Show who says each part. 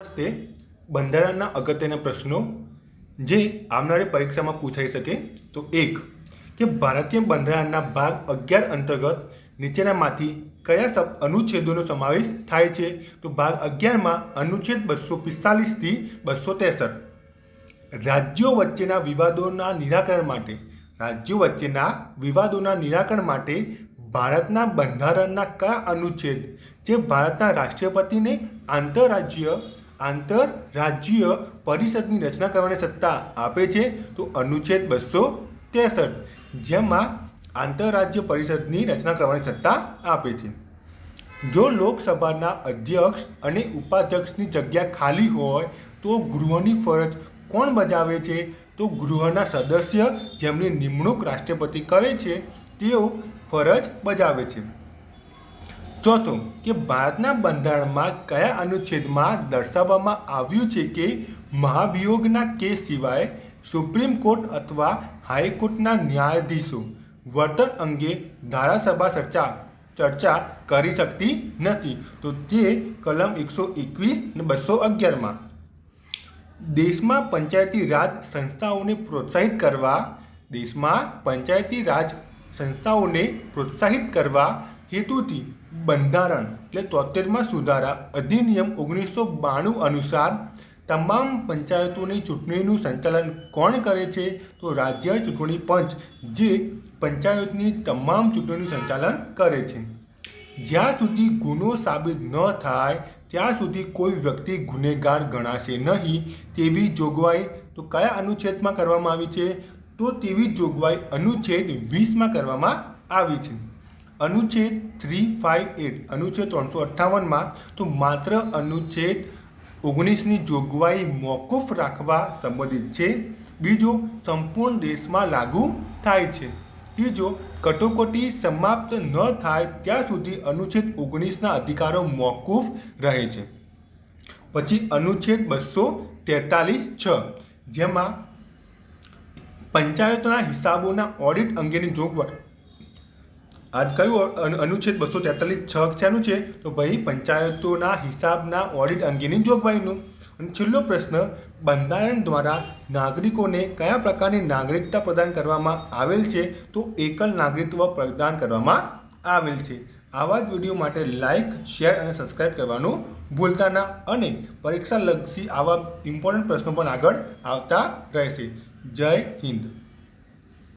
Speaker 1: તે બંધારણના અગત્યના પ્રશ્નો જે આવનારી પરીક્ષામાં પૂછાઈ શકે તો એક કે ભારતીય બંધારણના ભાગ અગિયાર અંતર્ગત નીચેનામાંથી કયા અનુચ્છેદોનો સમાવેશ થાય છે? તો ભાગ અગિયારમાં અનુચ્છેદ બસો પિસ્તાલીસથી બસો ત્રેસઠ. રાજ્યો વચ્ચેના વિવાદોના નિરાકરણ માટે, રાજ્યો વચ્ચેના વિવાદોના નિરાકરણ માટે ભારતના બંધારણના કયા અનુચ્છેદ જે ભારતના રાષ્ટ્રપતિને આંતરરાજ્ય આંતરરાજ્ય પરિષદની રચના કરવાની સત્તા આપે છે, તો અનુચ્છેદ બસો ત્રેસઠ, જેમાં આંતરરાજ્ય પરિષદની રચના કરવાની સત્તા આપે છે. જો લોકસભાના અધ્યક્ષ અને ઉપાધ્યક્ષની જગ્યા ખાલી હોય, તો ગૃહની ફરજ કોણ બજાવે છે? તો ગૃહના સદસ્ય જેમની નિમણૂક રાષ્ટ્રપતિ કરે છે, તેઓ ફરજ બજાવે છે. ચોથો કે ભારતના બંધારણમાં કયા અનુચ્છેદમાં દર્શાવવામાં આવ્યું છે કે મહાભિયોગના કેસ સિવાય સુપ્રીમ કોર્ટ અથવા હાઈકોર્ટના ન્યાયાધીશો વર્તન અંગે ધારાસભા ચર્ચા ચર્ચા કરી શકતી નથી. તો તે કલમ એકસો એકવીસ અને બસો અગિયારમાં. દેશમાં પંચાયતી રાજ સંસ્થાઓને પ્રોત્સાહિત કરવા, દેશમાં પંચાયતી રાજ સંસ્થાઓને પ્રોત્સાહિત કરવા હેતુથી બંધારણ એટલે તોતેરમાં સુધારા અધિનિયમ ઓગણીસો બાણું અનુસાર તમામ પંચાયતોની ચૂંટણીનું સંચાલન કોણ કરે છે? તો રાજ્ય ચૂંટણી પંચ, જે પંચાયતની તમામ ચૂંટણીનું સંચાલન કરે છે. જ્યાં સુધી ગુનો સાબિત ન થાય, ત્યાં સુધી કોઈ વ્યક્તિ ગુનેગાર ગણાશે નહીં, તેવી જોગવાઈ તો કયા અનુચ્છેદમાં કરવામાં આવી છે? તો તેવી જોગવાઈ અનુચ્છેદ વીસમાં કરવામાં આવી છે. અનુચ્છેદ થ્રી ફાઇવ એટ અનુચ્છેદ ત્રણસો અઠ્ઠાવનમાં તો માત્ર અનુચ્છેદ ઓગણીસની જોગવાઈ મોકૂફ રાખવા સંબંધિત છે. બીજો, સંપૂર્ણ દેશમાં લાગુ થાય છે. ત્રીજો, કટોકટી સમાપ્ત ન થાય ત્યાં સુધી અનુચ્છેદ ઓગણીસના અધિકારો મોકૂફ રહે છે. પછી અનુચ્છેદ બસો તેતાલીસ છ, જેમાં પંચાયતના હિસાબોના ઓડિટ અંગેની જોગવાઈ આજ કયું અનુચ્છેદ બસો તેતાલીસ છ છેનું છે? તો ભાઈ, પંચાયતોના હિસાબના ઓડિટ અંગેની જોગવાઈનું. અને છેલ્લો પ્રશ્ન, બંધારણ દ્વારા નાગરિકોને કયા પ્રકારની નાગરિકતા પ્રદાન કરવામાં આવેલ છે? તો એકલ નાગરિકત્વ પ્રદાન કરવામાં આવેલ છે. આવા જ વીડિયો માટે લાઇક શેર અને સબસ્ક્રાઇબ કરવાનું ભૂલતા ના. અને પરીક્ષા લક્ષી આવા ઇમ્પોર્ટન્ટ પ્રશ્નો પણ આગળ આવતા રહેશે. જય હિન્દ.